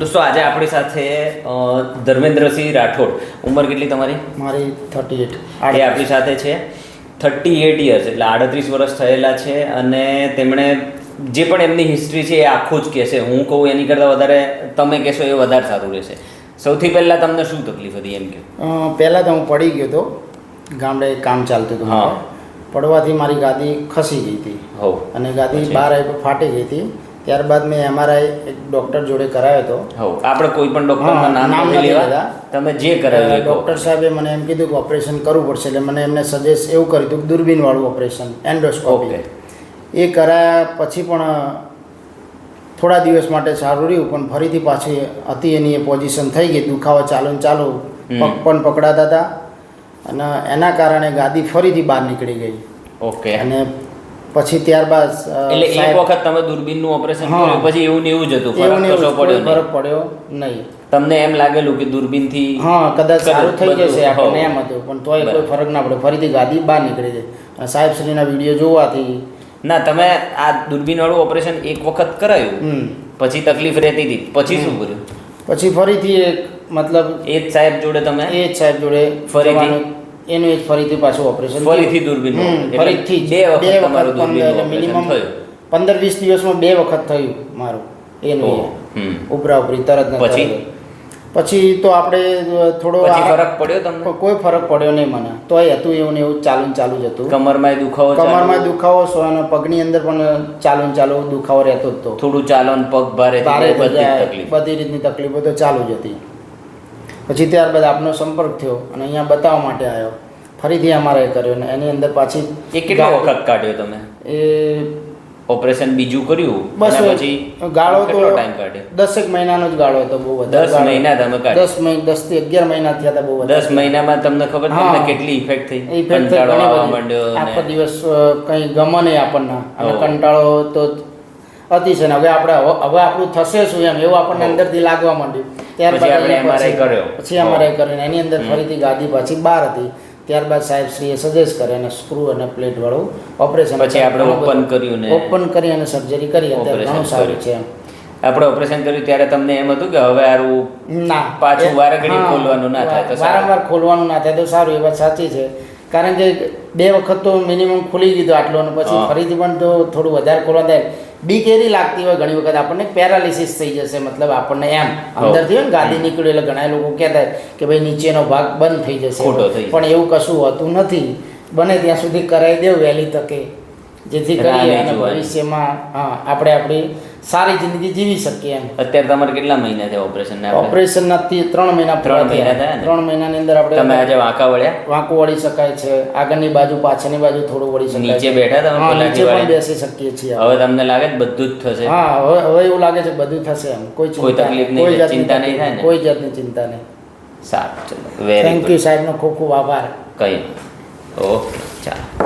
દોસ્તો આજે આપણી સાથે ધર્મેન્દ્રસિંહ રાઠોડ. ઉંમર કેટલી તમારી? મારી થર્ટી એટ એ આપણી સાથે છે. થર્ટી એટ યર્સ એટલે આડત્રીસ વર્ષ થયેલા છે અને તેમણે જે પણ એમની હિસ્ટ્રી છે એ આખું જ કહેશે. હું કહું એની કરતાં વધારે તમે કહેશો એ વધારે સારું રહેશે. સૌથી પહેલાં તમને શું તકલીફ હતી એમ કે પહેલાં તો હું પડી ગયો હતો ગામડે કામ ચાલતું હતું હા. પડવાથી મારી ગાદી ખસી ગઈ હતી. હોવ. અને ગાદી બહાર આવી ફાટી ગઈ હતી. ત્યારબાદ મેં એમઆરઆઈ એક ડૉક્ટર જોડે કરાવ્યો હતો. હોવ આપણે કોઈ પણ ડૉક્ટરના નામ નથી લેવા. તમે જે કરાવ્યું એ ડૉક્ટર સાહેબે મને એમ કીધું કે ઓપરેશન કરવું પડશે એટલે મને એમને સજેસ્ટ એવું કર્યું હતું કે દૂરબીનવાળું ઓપરેશન એન્ડોસ્કોપી. એ કરાયા પછી પણ થોડા દિવસ માટે સારું રહ્યું પણ ફરીથી પાછી હતી એની એ પોઝિશન થઈ ગઈ દુખાવો ચાલુ ને ચાલુ પગ પણ પકડાતા હતા. અને એના કારણે ગાદી ફરીથી બહાર નીકળી ગઈ. ઓકે. અને પછી ત્યારબાદ એટલે એક વખત તમે દૂરબીનનું ઓપરેશન. કર્યું પછી એવું ને એવું જ હતું એવું એવું પડ્યો ફરક પડ્યો નહીં. તમને એમ લાગેલું કે દૂરબીનથી હા કદાચ સારું થઈ જશે આપણને એમ હતું પણ તોય કોઈ ફરક ના પડે ફરીથી ગાદી બહાર નીકળી જાય. સાહેબ સાહેબશ્રીના વીડિયો જોવાથી ના તમે આ દૂરબીન વાળું ઓપરેશન એક વખત કરાયું પછી તકલીફ રહેતી હતી પછી શું કર્યું? પછી ફરીથી એક મતલબ એ જ સાહેબ જોડે તમે? એ જ સાહેબ જોડે ફરીથી? એનું એક ફરીથી પાછું ઓપરેશન ફરીથી દૂરબીન ફરીથી બે વખત તમારું minimum થયું? પંદર વીસ દિવસમાં બે વખત થયું મારું એનું એ. ઉપરા ઉપરી તરત પછી? પછી તો આપણે થોડો ફરક પડ્યો તમને? કોઈ ફરક પડ્યો નહીં મને. તોય હતું એવું ને એવું ચાલુ ચાલુ જ હતું. કમરમાં દુખાવો? કમરમાં દુખાવો સો અને પગની અંદર પણ ચાલુ ચાલુ દુખાવો રહેતો હતો થોડું ચાલો પગ ભારે ભારે બધી રીતની તકલીફો તો ચાલુ જ હતી. પછી ત્યારબાદ આપનો સંપર્ક થયો અને અહીંયા બતાવવા માટે આવ્યો. ફરીથી અમારે કર્યો ને એની અંદર પાછી એ કેટલો વખત કાઢ્યો તમે? એ ઓપરેશન બીજું કર્યું? બસ પછી ગાળો તો ટાઈમ કાઢ્યો? દસેક મહિનાનો જ ગાળો હતો બહુ દસ. મહિના તમે દસ મહિના દસથી અગિયાર મહિના થયા હતા બહુ દસ મહિનામાં તમને ખબર. તમને કેટલી ઇફેક્ટ થઈ. માંડ્યો આખો દિવસ કંઈ ગમે નહીં આપણને. અને કંટાળો તો અતિશય. હવે આપણે હવે હવે આપણું થશે શું એમ એવું આપણને અંદરથી લાગવા માંડ્યું. આપણે એની પછી- કર્યો. પછી અમારે હો. કરીને એની અંદર ફરીથી ગાદી પાછી બહાર હતી. ત્યારબાદ સાહેબ શ્રીએ સજેસ્ટ કરે અને સ્ક્રૂ અને પ્લેટ વાળું ઓપરેશન પછી આપણે ઓપન કર્યું ને- ઓપન કરી અને સર્જરી કરી. અત્યારે ઘણું સારું છે આપણે ઓપરેશન કર્યું ત્યારે તમને એમ હતું કે હવે આરું ના. પાછું વારગડી ખોલવાનું ના થાય તો. વારંવાર ખોલવાનું ના થાય તો સારું એ વાત સાચી છે. કારણ કે બે વખત તો મિનિમમ ખુલી દીધો આટલો અને પછી ફરીથી પણ તો થોડું વધારે ખોલવા થાય. બીક એવી લાગતી હોય ઘણી વખત આપણને પેરાલિસિસ થઈ જશે મતલબ આપણને એમ અંદરથી હોય ને ગાદી નીકળ્યું એટલે ઘણા લોકો કહેતા કે ભાઈ નીચેનો ભાગ બંધ થઈ જશે. થઈ જશે. પણ એવું કશું હોતું નથી. બને ત્યાં સુધી કરાવી દેવું વહેલી તકે. જેથી અને ભવિષ્યમાં હા આપણે આપણી સારી જિંદગી જીવી શકીએ એમ. અત્યારે તમારે કેટલા મહિના થયા ઓપરેશન ઓપરેશન ના ત્રણ મહિના ત્રણ મહિના થયા. ને? ત્રણ મહિનાની અંદર તમે આપણે આજે વાંકા વળ્યા? વાંકું વળી શકાય છે. આગળની બાજુ પાછળની બાજુ થોડું વળી શકાય નીચે બેઠા તમે નીચે પણ બેસી શકીએ છીએ હવે તમને લાગે છે બધું જ થશે? હા હવે હવે એવું લાગે છે બધું થશે એમ. કોઈ કોઈ તકલીફ નહીં, ચિંતા નહીં થાય ને? કોઈ જાતની ચિંતા નહીં. સારું ચલો. થેન્ક યુ સાહેબનો ખૂબ ખૂબ આભાર. કઈ ઓકે ચાલો.